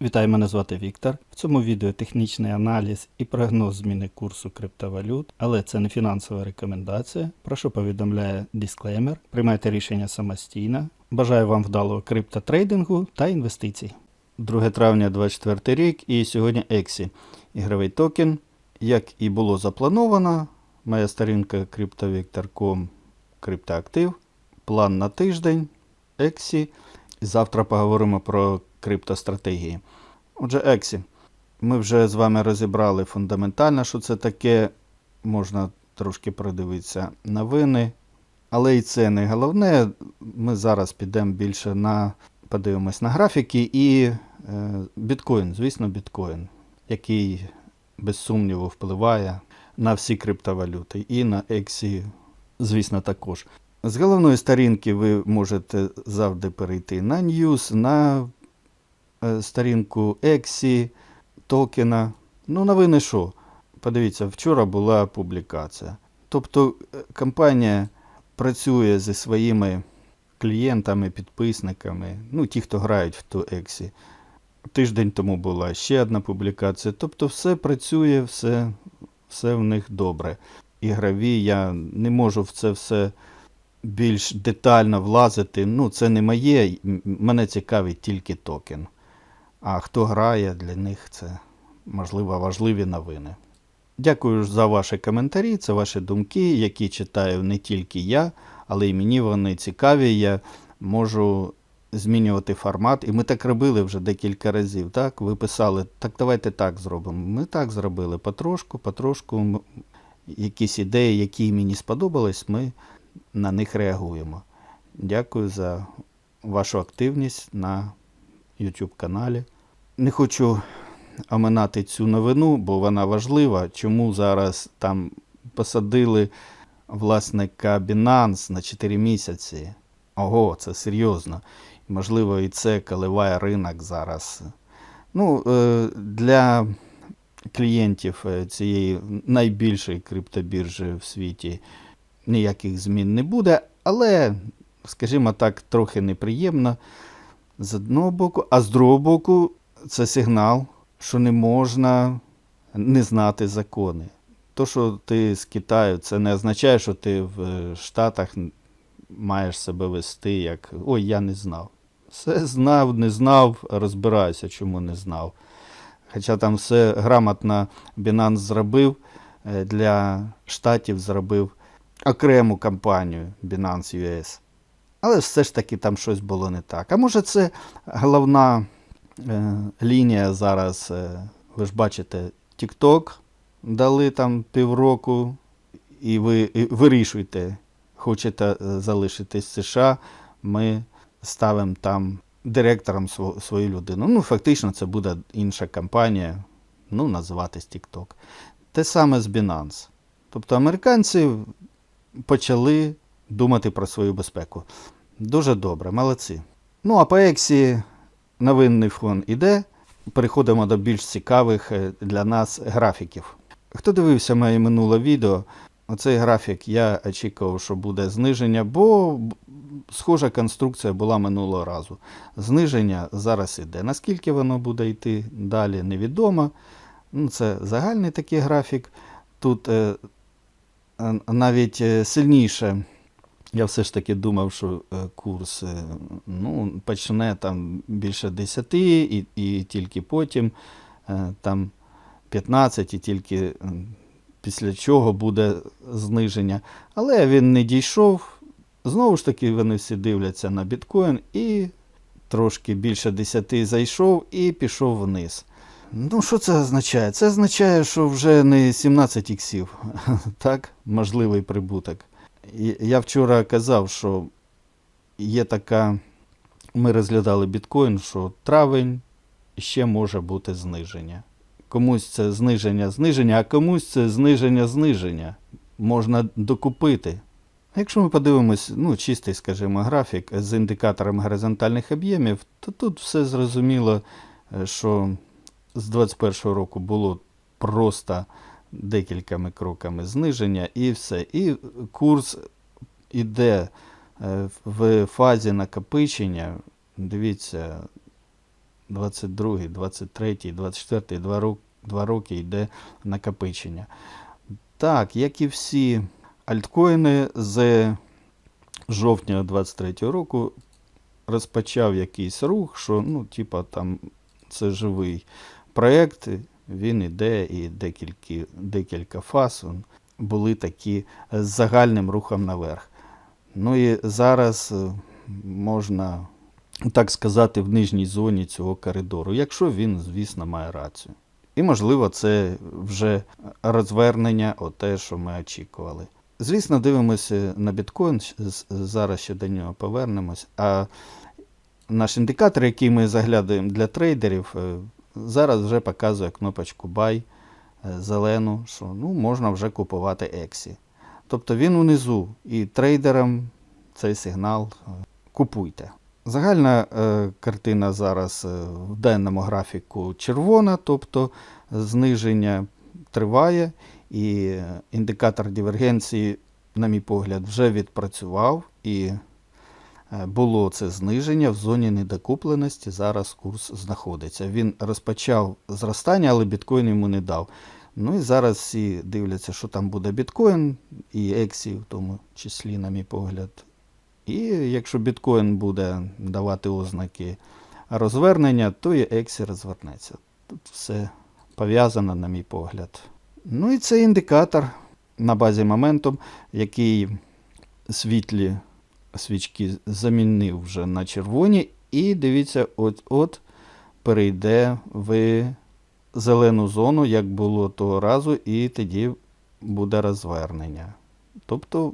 Вітаю, мене звати Віктор. В цьому відео технічний аналіз і прогноз зміни курсу криптовалют, але це не фінансова рекомендація. Прошу повідомляє дисклеймер. Приймайте рішення самостійно. Бажаю вам вдалого криптотрейдингу та інвестицій. 2 травня 2024 рік і сьогодні Ексі. Ігровий токен. Як і було заплановано, моя сторінка CryptoVictor.com криптоактив. План на тиждень. Ексі. Завтра поговоримо про криптостратегії. Отже, Ексі. Ми вже з вами розібрали фундаментально, що це таке. Можна трошки продивитися новини. Але і це не головне. Ми зараз підемо більше на подивимось на графіки і е, біткоін, звісно, біткоін, який без сумніву впливає на всі криптовалюти і на Ексі, звісно, також. З головної сторінки ви можете завжди перейти на News, на сторінку Ексі, токена. Ну, новини що? Подивіться, вчора була публікація. Тобто е, компанія працює зі своїми клієнтами, підписниками, ну, ті, хто грають в ту Ексі. Тиждень тому була ще одна публікація. Тобто все працює, все, все в них добре. Ігрові, я не можу в це все більш детально влазити. Ну, це не моє. Мене цікавить тільки токен. А хто грає, для них це, можливо, важливі новини. Дякую за ваші коментарі, це ваші думки, які читаю не тільки я, але й мені вони цікаві. Я можу змінювати формат. І ми так робили вже декілька разів. Так? Ви писали, так давайте так зробимо. Ми так зробили потрошку, потрошку. Якісь ідеї, які мені сподобались, ми на них реагуємо. Дякую за вашу активність на YouTube каналі. Не хочу оминати цю новину, бо вона важлива. Чому зараз там посадили власника Binance на 4 місяці? Ого, це серйозно. Можливо, і це коливає ринок зараз. Ну, е, для клієнтів е, цієї найбільшої криптобіржі в світі ніяких змін не буде, але, скажімо так, трохи неприємно з одного боку, а з другого боку, це сигнал, що не можна не знати закони. То, що ти з Китаю, це не означає, що ти в е, Штатах маєш себе вести як ой, я не знав. Все знав, не знав, розбираюся, чому не знав. Хоча там все грамотно Binance зробив, е, для штатів зробив окрему кампанію Binance US. Але все ж таки там щось було не так. А може це головна лінія зараз, е, ви ж бачите, TikTok дали там півроку, і ви вирішуєте, хочете е, залишитись в США, ми ставимо там директором сво- свою людину. Ну, фактично, це буде інша компанія, ну, називатись TikTok. Те саме з Binance. Тобто американці почали думати про свою безпеку. Дуже добре, молодці. Ну, а по Ексі новинний фон іде. Переходимо до більш цікавих е, для нас графіків. Хто дивився моє минуле відео, оцей графік я очікував, що буде зниження, бо схожа конструкція була минулого разу. Зниження зараз іде. Наскільки воно буде йти далі, невідомо. Ну, це загальний такий графік. Тут е, навіть е, сильніше. Я все ж таки думав, що е, курс е, ну, почне там більше 10 і, і тільки потім е, там 15 і тільки після чого буде зниження. Але він не дійшов. Знову ж таки, вони всі дивляться на біткоін і трошки більше 10 зайшов і пішов вниз. Ну, що це означає? Це означає, що вже не 17 іксів, так, можливий прибуток. Я вчора казав, що є така. Ми розглядали біткоін, що травень ще може бути зниження. Комусь це зниження, зниження, а комусь це зниження, зниження. Можна докупити. Якщо ми подивимось, ну, чистий, скажімо, графік з індикатором горизонтальних об'ємів, то тут все зрозуміло, е, що з 2021 року було просто декількома кроками зниження і все. І курс іде е, в фазі накопичення. Дивіться, 22, 23, 24, два, рок, два роки йде накопичення. Так, як і всі альткоїни з жовтня 23 року розпочав якийсь рух, що ну, типа там це живий проєкт, він іде і декілька, декілька фаз були такі з загальним рухом наверх. Ну і зараз е, можна, так сказати, в нижній зоні цього коридору, якщо він, звісно, має рацію. І, можливо, це вже розвернення, те, що ми очікували. Звісно, дивимося на біткоін, зараз ще до нього повернемось. А наш індикатор, який ми заглядаємо для трейдерів, е, зараз вже показує кнопочку Buy е, зелену, що ну, можна вже купувати ексі. Тобто він унизу, і трейдерам цей сигнал е, купуйте. Загальна е, картина зараз е, в денному графіку червона, тобто зниження триває, і індикатор дивергенції, на мій погляд, вже відпрацював. І було це зниження в зоні недокупленості. Зараз курс знаходиться. Він розпочав зростання, але біткоін йому не дав. Ну і зараз всі дивляться, що там буде біткоін і ексі, в тому числі, на мій погляд. І якщо біткоін буде давати ознаки розвернення, то і ексі розвернеться. Тут все пов'язано, на мій погляд. Ну і це індикатор на базі моментум, який світлі свічки замінив вже на червоні. І дивіться, от-от перейде в зелену зону, як було того разу, і тоді буде розвернення. Тобто,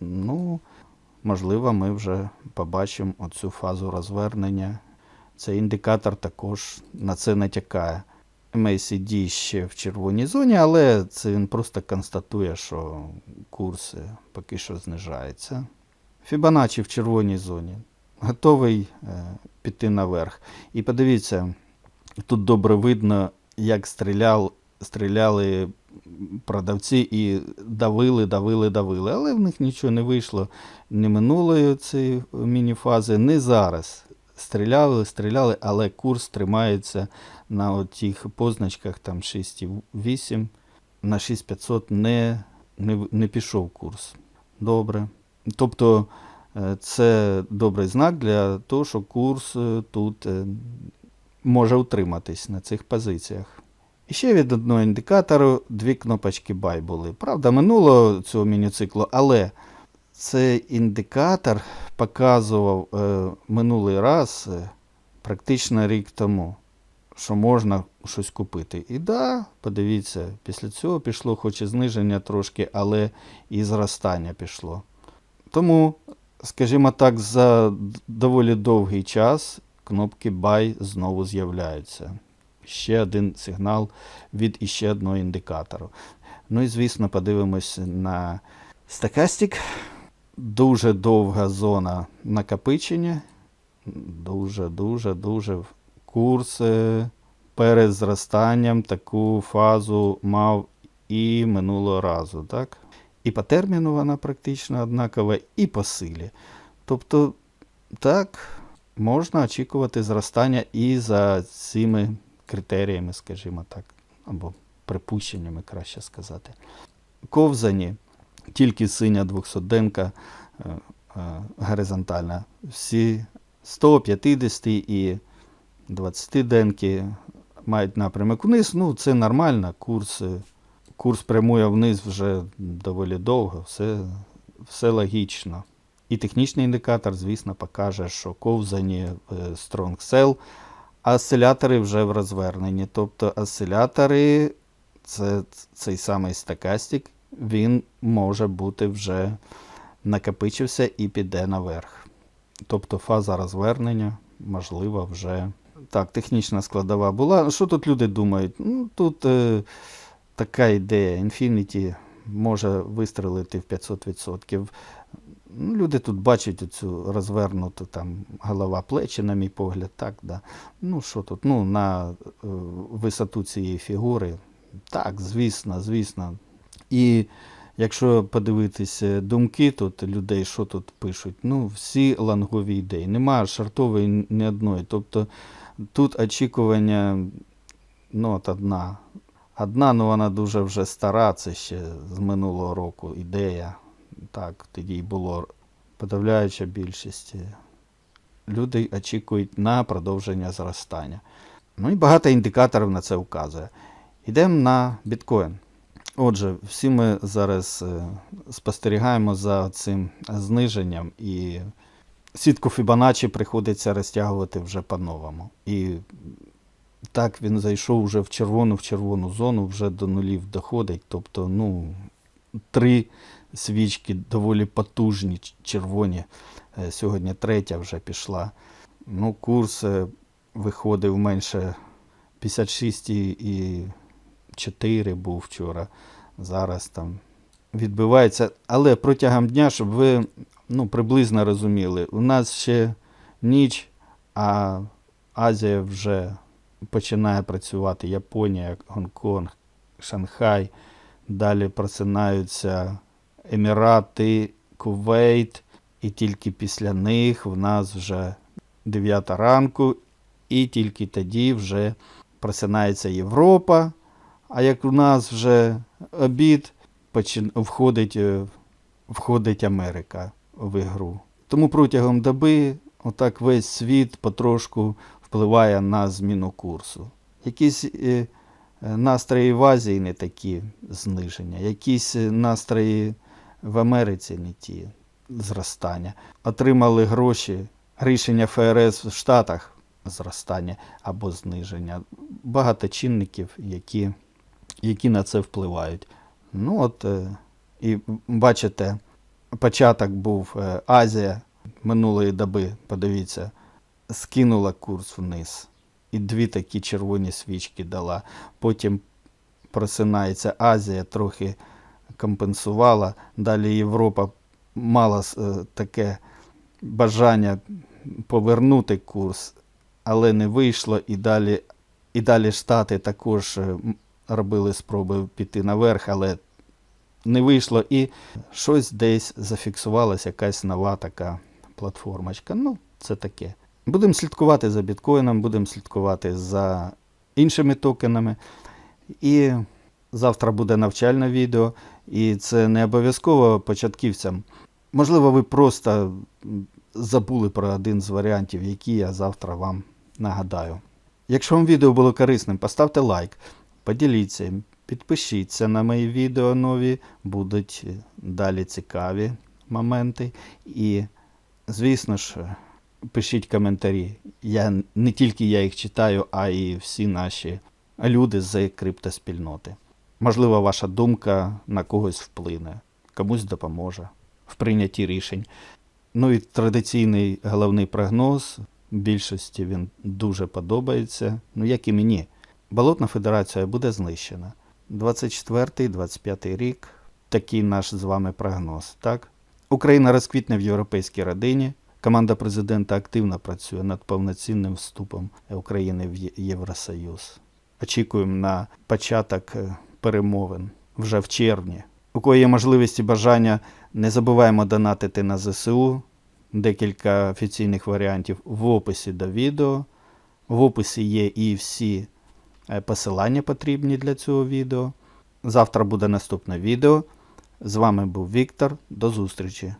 ну, можливо, ми вже побачимо оцю фазу розвернення. Цей індикатор також на це натякає. MACD ще в червоній зоні, але це він просто констатує, що курс е, поки що знижається. Фібоначчі в червоній зоні. Готовий е, піти наверх. І подивіться, тут добре видно, як стрілял, стріляли продавці і давили, давили, давили. Але в них нічого не вийшло ні минулої цієї міні-фази, ні зараз. Стріляли, стріляли, але курс тримається на тих позначках там 6,8. На 6500 не, не, не пішов курс. Добре. Тобто е, це добрий знак для того, що курс е, тут е, може утриматись на цих позиціях. І ще від одного індикатору дві кнопочки Buy були. Правда, минуло цього мініциклу, але цей індикатор показував минулий раз, практично рік тому, що можна щось купити. І да, подивіться, після цього пішло хоч і зниження трошки, але і зростання пішло. Тому, скажімо так, за доволі довгий час кнопки Buy знову з'являються. Ще один сигнал від іще одного індикатору. Ну і звісно, подивимось на стакастик. Дуже довга зона накопичення. Дуже, дуже, курс перед зростанням таку фазу мав і минулого разу. Так? І по терміну вона практично однакова, і по силі. Тобто, так, можна очікувати зростання і за цими критеріями, скажімо так, або припущеннями, краще сказати. Ковзані, тільки синя 200-денка е, е, горизонтальна. Всі 150 і 20 денки мають напрямок вниз. Ну, це нормально. Курс, е, курс прямує вниз вже доволі довго, все, все логічно. І технічний індикатор, звісно, покаже, що ковзані е, Strong Sell, а осцилятори вже в розверненні. Тобто осцилятори, це цей самий стакастик, він може бути вже накопичився і піде наверх. Тобто фаза розвернення, можливо, вже. Так, технічна складова була. Що тут люди думають? Ну, тут е, така ідея. Infinity може вистрелити в 500%. Ну, люди тут бачать цю розвернуту там голова плечі, на мій погляд, так, да. Ну, що тут? Ну, на е, висоту цієї фігури. Так, звісно, звісно. І якщо подивитися думки тут людей, що тут пишуть, ну, всі лангові ідеї. Немає шартової ні одної. Тобто Тут очікування ну, от одна. Одна, ну вона дуже вже стара, це ще з минулого року ідея. Так, тоді й було подавляюча більшість. Люди очікують на продовження зростання. Ну і багато індикаторів на це вказує. Йдемо на біткоін. Отже, всі ми зараз е, спостерігаємо за цим зниженням, і сітку Фібоначчі приходиться розтягувати вже по-новому. І так він зайшов вже в червону в червону зону, вже до нулів доходить. Тобто, ну, три свічки доволі потужні, червоні. Е, Сьогодні третя вже пішла. Ну, курс е, виходив менше 56,4 був вчора. Зараз там відбивається. Але протягом дня, щоб ви ну, приблизно розуміли, у нас ще ніч, а Азія вже починає працювати. Японія, Гонконг, Шанхай. Далі просинаються Емірати, Кувейт, і тільки після них в нас вже 9 ранку, і тільки тоді вже просинається Європа. А як у нас вже обід, входить, е, входить Америка в ігру. Тому протягом доби отак весь світ потрошку впливає на зміну курсу. Якісь е, е, настрої в Азії не такі зниження, якісь е, настрої в Америці не ті зростання. Отримали гроші, рішення ФРС в Штатах зростання або зниження. Багато чинників, які, які на це впливають. Ну от, і бачите, початок був Азія минулої доби, подивіться, скинула курс вниз. І дві такі червоні свічки дала. Потім просинається Азія, трохи компенсувала. Далі Європа мала е, таке бажання повернути курс, але не вийшло. І далі, і далі Штати також е, робили спроби піти наверх, але не вийшло. І щось десь зафіксувалася якась нова така платформочка. Ну, це таке. Будемо слідкувати за біткоїном, будемо слідкувати за іншими токенами. І завтра буде навчальне відео, і це не обов'язково початківцям. Можливо, ви просто забули про один з варіантів, які я завтра вам нагадаю. Якщо вам відео було корисним, поставте лайк, поділіться, підпишіться на мої відео нові, будуть далі цікаві моменти. І, звісно ж, пишіть коментарі. Я, не тільки я їх читаю, а й всі наші люди з криптоспільноти. Можливо, ваша думка на когось вплине, комусь допоможе в прийнятті рішень. Ну і традиційний головний прогноз. Більшості він дуже подобається. Ну, як і мені. Болотна федерація буде знищена. 24-25 рік. Такий наш з вами прогноз. Так? Україна розквітне в європейській родині. Команда президента активно працює над повноцінним вступом України в Євросоюз. Очікуємо на початок е, перемовин вже в червні. У кого є можливість і бажання, не забуваємо донатити на ЗСУ. Декілька офіційних варіантів в описі до відео. В описі є і всі е, посилання потрібні для цього відео. Завтра буде наступне відео. З вами був Віктор. До зустрічі!